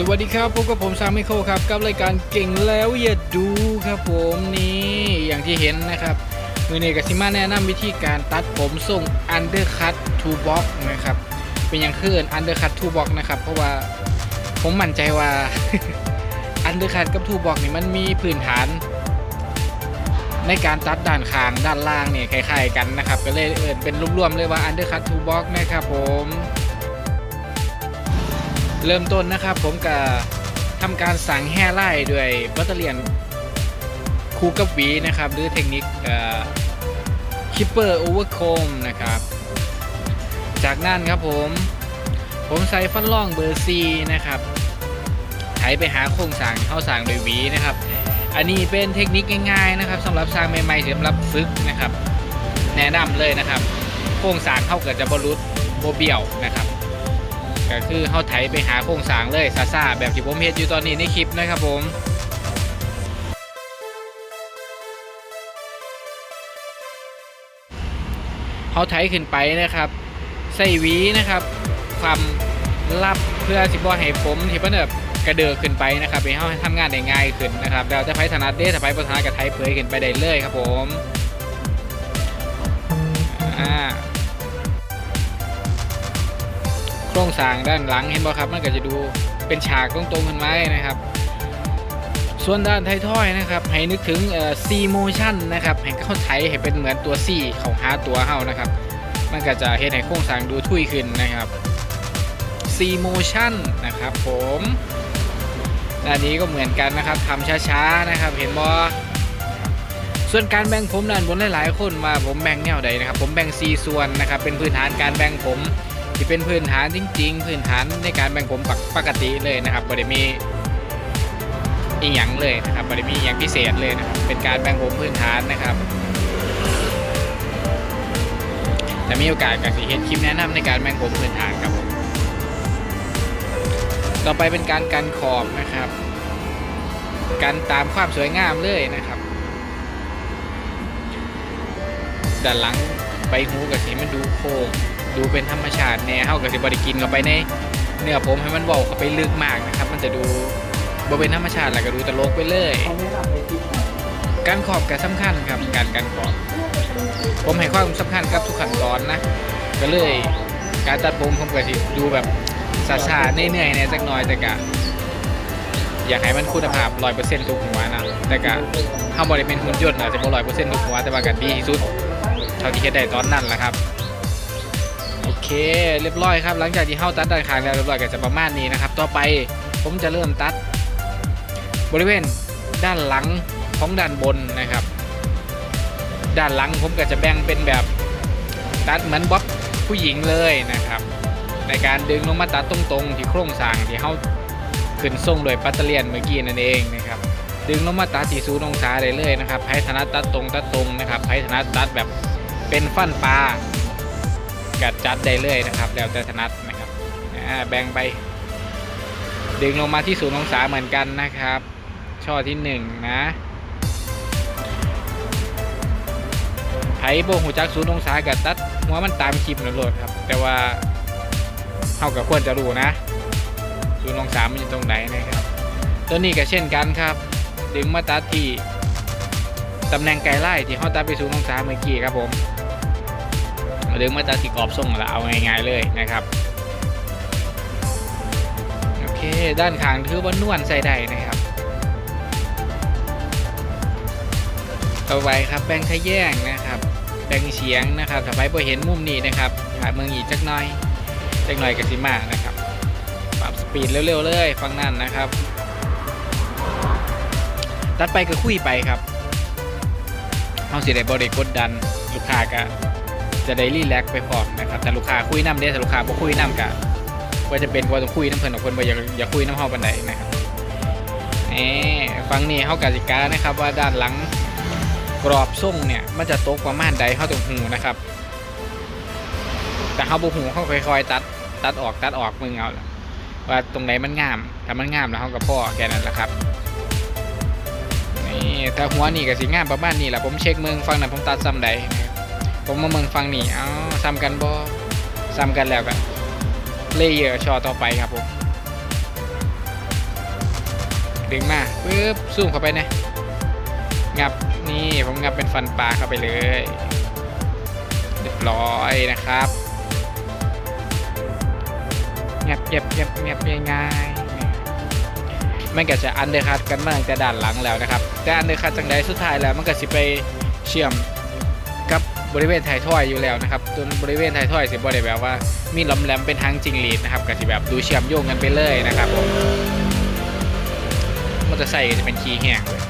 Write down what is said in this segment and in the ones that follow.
สวัสดีครับพบกับผมซามมิโคครับกับรายการเก่งแล้วอย่าดูครับผมนี่อย่างที่เห็นนะครับมือเนี้กสิมาแนะนำวิธีการตัดผมทรง Undercut to Box นะครับเป็นอย่างคือ Undercut to Box นะครับเพราะว่าผมมั่นใจว่า Undercut กับ to Box นี่มันมีพื้นฐาน ในการตัดด้านข้างด้านล่างเนี่ยคล้ายๆกันนะครับก็เลยเอินเป็นรวมๆเลยว่า Undercut to Box นะครับผม เริ่มต้นนะครับผมก็ทำการสั่งแห่ไล่ด้วยบัตเตอร์เลียนคูกับวีนะครับ หรือเทคนิคคิปเปอร์โอเวอร์โคมนะครับ จากนั้นครับผม ผมใส่ฟันล่องเบอร์ซีนะครับไถไปหาโครงสร้างเข้าสร้างโดยวีนะครับ อันนี้เป็นเทคนิคง่ายๆนะครับสำหรับสร้างใหม่ๆสำหรับฝึกนะครับ แนะนำเลยนะครับ โครงสร้างเข้าเกิดจะบรุษโบเบี้ยวนะครับ ก็คือเขาไถไปหาโครงสร้างเลยซาซาแบบที่ผมเห็นอยู่ตอนนี้ในคลิปนะครับผมเขาไถขึ้นไปนะครับใส่หวีนะครับ ความลับเพื่อสิบอให้ผมที่มันแบบกระเดือกขึ้นไปนะครับให้เขาทำงานได้ง่ายขึ้นนะครับแล้วจะไพถนัดเด้ถ้าไพประธานกับไทยเผยขึ้นไปได้เลยครับผมอ่า ครงสร้างด้านหลังเห็นบ่ครับมันก็จะดูเป็นฉากตรงๆขึ้นไว้นะครับ ส่วนด้านไทยทอยนะครับ ให้นึกถึงเอ่อ C motion นะครับให้เข้าไทยให้เป็นเหมือนตัว C เขาหาตัวเฮานะครับ มันก็จะเห็นให้โครงสร้างดูทุยขึ้นนะครับ C motion นะครับผมด้านนี้ก็เหมือนกันนะครับทำช้าๆนะครับ เห็นบ่ส่วนการแบ่งผมด้านบนหลายๆคนมาผมแบ่งแนวใดนะครับ ผมแบ่ง C ส่วนนะครับ เป็นพื้นฐานการแบ่งผม ที่เป็นพื้นฐานจริง ๆ พื้นฐานในการแบ่งผมปกปกติเลยนะครับบริมีอีหยังเลยนะครับบริมีอย่างพิเศษเลยนะครับเป็นการแบ่งผมพื้นฐานนะครับแต่มีโอกาสกับสีเห็นคลิปแนะนำในการแบ่งผมพื้นฐานครับผมต่อไปเป็นการกันขอบนะครับกันตามความสวยงามเลยนะครับด้านหลังใบหูกับสีมันดูโค้ง ดูเป็นธรรมชาติแน่เฮากับสิบริกินเข้าไปในเนื้อผมให้มันเบาเข้าไปลึกมากนะครับ มันจะดูบ่เป็นธรรมชาติแล้วก็ดูตลกไปเลย การขอบก็สำคัญครับการการขอบ ผมให้ความสำคัญกับทุกขั้นตอนนะ ก็เลยการตัดผมผมก็สิดูแบบซาซาเหนื่อยๆเนี่ยสักหน่อยแต่ก็อยากให้มันคุณภาพร้อยเปอร์เซ็นต์ทุกหัวนะแต่ก็เฮาบ่ได้เป็นหุ่นยนต์อาจจะบ่ร้อยเปอร์เซ็นต์ทุกหัวแต่ว่าก็ดีที่สุดเท่าที่เฮ็ดได้ตอนนั้นแหละครับ โอเค เรียบร้อยครับ หลังจากที่เข้าตัดด้านข้างแล้วเรียบร้อยก็จะประมาณนี้นะครับ ต่อไปผมจะเริ่มตัด บริเวณด้านหลังของด้านบนนะครับ ด้านหลังผมก็จะแบ่งเป็นแบบตัดเหมือนบ๊อบผู้หญิงเลยนะครับ ในการดึงลงมาตัดตรงๆ ที่โครงสร้างที่เข้าขึ้นทรงโดยปัตเตเลียนเมื่อกี้นั่นเองนะครับดึงลงมาตัดที่ศูนย์องศาได้เลยนะครับไพถนัดตัดตรงตัดตรงนะครับไพถนัดตัดแบบเป็นฟันปลา กัดจัดได้เลยนะครับแล้วแต่ถนัดนะครับแบ่งไปดึงลงมาที่ศูนย์องศาเหมือนกันนะครับ ช่อที่หนึ่งนะไผโบหูจักศูนย์องศากับตัดหัวมันตามคลิปนั่นโลดครับ แต่ว่าเท่ากับควรจะรู้นะศูนย์องศามันอยู่ตรงไหนนะครับ ตัวนี้ก็เช่นกันครับ ดึงมาตัดที่ตำแหน่งไกลไล่ที่เขาตัดไปศูนย์องศาเมื่อกี้ครับผม ดึงมาตัดที่กรอบทรงแล้วเอาง่ายๆเลยนะครับโอเคด้านข้างถือว่านวลใส่ได้นะครับต่อไปครับแบ่งขแยงนะครับแบ่งเฉียงนะครับถ้าไปพอเห็นมุมนี้นะครับหาเมืองอีกจักหน่อยจักหน่อยกับสิมานะครับปรับสปีดเร็วๆเลยฟังนั่นนะครับตัดไปก็คุยไปครับเอาสิได้บริกดดันลูกค้าก็ จะได้รีแลกไปพอนะครับแต่ลูกค้าคุยน้ำเด้แต่ลูกค้าบ่คุยน้ำกะว่าจะเป็นว่าต้องคุยน้ำเพิ่นของคนบ่อย่าอย่าคุยน้ำเฮาปานใดนะครับนี่ฟังนี่เฮากติกานะครับว่าด้านหลังกรอบส่งเนี่ยมันจะตกประมาณใดเฮาต้องหูนะครับ แต่เฮาบ่หูเฮาค่อยๆตัดตัดออกตัดออกมึงเอาว่าตรงไหนมันงามถ้ามันงามแล้วเฮาก็พอแค่นั้นแหละครับนี่ถ้าหัวนี่ก็สิงามประมาณนี้แหละผมเช็คมึงฟังนั้นผมตัดซ้ำใดนะครับ ผมมาเมืองฟังนี่เอาซ้ำกันบ่ซ้ำกันแล้วกันเลเยอร์ชอต่อไปครับผมดึงมาปึ๊บซูมเข้าไปนะงับนี่ผมงับเป็นฟันปลาเข้าไปเลยเรียบร้อยนะครับงียบเงียบเงียบเงียบง่ายๆมันก็จะอันเดอร์คัตกันมาตั้งแต่ด้านหลังแล้วนะครับ แต่อันเดอร์คัตจังใดสุดท้ายแล้วมันก็สิไปเชื่อม บริเวณไทยทอยอยู่แล้วนะครับตัวบริเวณไทยทอยสิบ่ได้แบบว่า มีลำแหลมเป็นทางจริงหรีดนะครับก็สิแบบดูเชื่อมโยงกันไปเลยนะครับผมมอเตอร์ไซค์จะเป็นคีย์แห้งเลย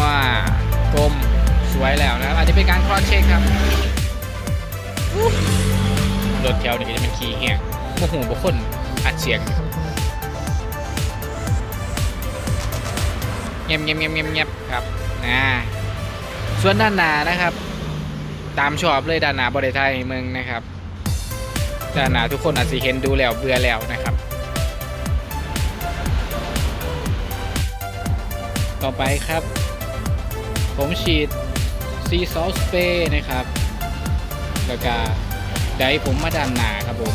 ว้ากลมสวยแล้วนะครับอาจจะเป็นการครอสเช็คครับรถแถวนี่จะเป็นขี่แหกพวกหูพวกคนอัดเสียงเงียบเงียบเงียบเงียบเงียบครับนะ ส่วนด้านหน้านะครับ ตามชอบเลยด้านหน้าบริไทยเมืองนะครับด้านหน้าทุกคนอาจจะเห็นดูแล้วเบื่อแล้วนะครับ ต่อไปครับ ผมฉีดซีซอสเปย์นะครับแล้วก็ได้ผมมาด้านหน้าครับผม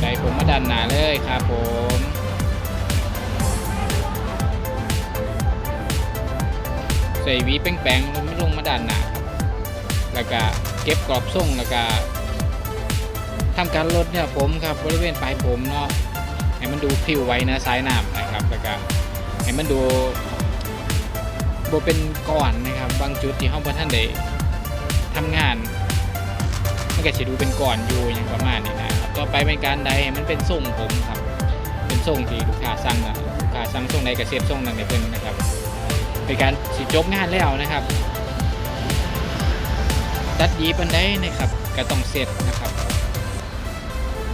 ได้ผมมาด้านหน้าเลยครับผม ส่วีแป้งๆลงลงมาด้านหน้าครับแล้วก็เก็บกรอบส่งแล้วก็ทำการลดเนี่ยผมครับบริเวณปลายผมเนาะให้มันดูพริ้วไว้นะสายน้ำนะครับแล้วก็ให้มันดูโบเป็นก่อนนะครับบางจุดที่ห้องพระท่านได้ทำงานมันก็จะดูเป็นก่อนอยู่อย่างประมาณนี้นะครับต่อไปเป็นการใดให้มันเป็นทรงผมครับเป็นทรงที่ลูกค้าสั่งนะลูกค้าสั่งทรงใดก็เสียบทรงนั้นในเพิ่นนะครับ เป็นการสิจบงานแล้วนะครับตัดยีปันได้นะครับก็ต้องเสร็จนะครับ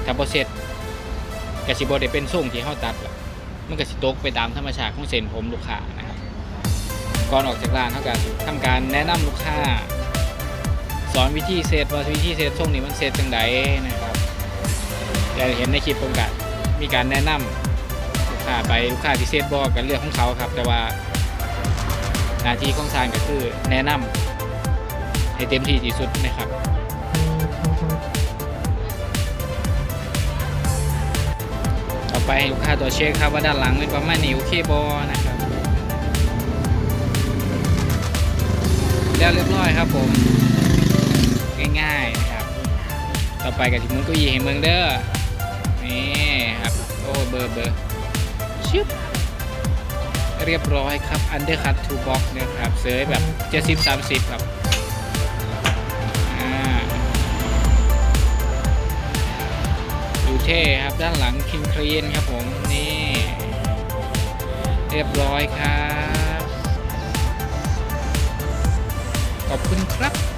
ถ้าบ่เสร็จกสิบ่ได้เป็นทรงที่เฮาตัดมันก็สิตกไปตามธรรมชาติของเส้นผมลูกค้านะครับก่อนออกจากร้านเท่ากันทำการแนะนำลูกค้า สอนวิธีเซตว่าวิธีเซตช่วงนี้มันเซตจังไดนะครับจะเห็นในคลิปผมกันมีการแนะนำลูกค้าไปลูกค้าที่เซตบอกกันเรื่องของเขาครับ แต่ว่า หน้าที่ของทางก็คือแนะนำให้เต็มที่ที่สุดนะครับต่อไปให้ลูกค้าตัวเช็คครับว่าด้านหลังเป็นประมาณนี้โอเคบอนะครับแล้วเรียบร้อยครับผม ง่ายๆนะครับ ต่อไปกับทีมุนก็ยีให้เมืองเด้อนี่ครับโอ้เบอร์เบอร์ชึบ เรียบร้อยครับ Undercut to Box นะครับเซยแบบ 70 30 ครับอ่าดูเท่ครับด้านหลังคิงคลีนครับผมนี่ เรียบร้อยครับ ขอบคุณครับ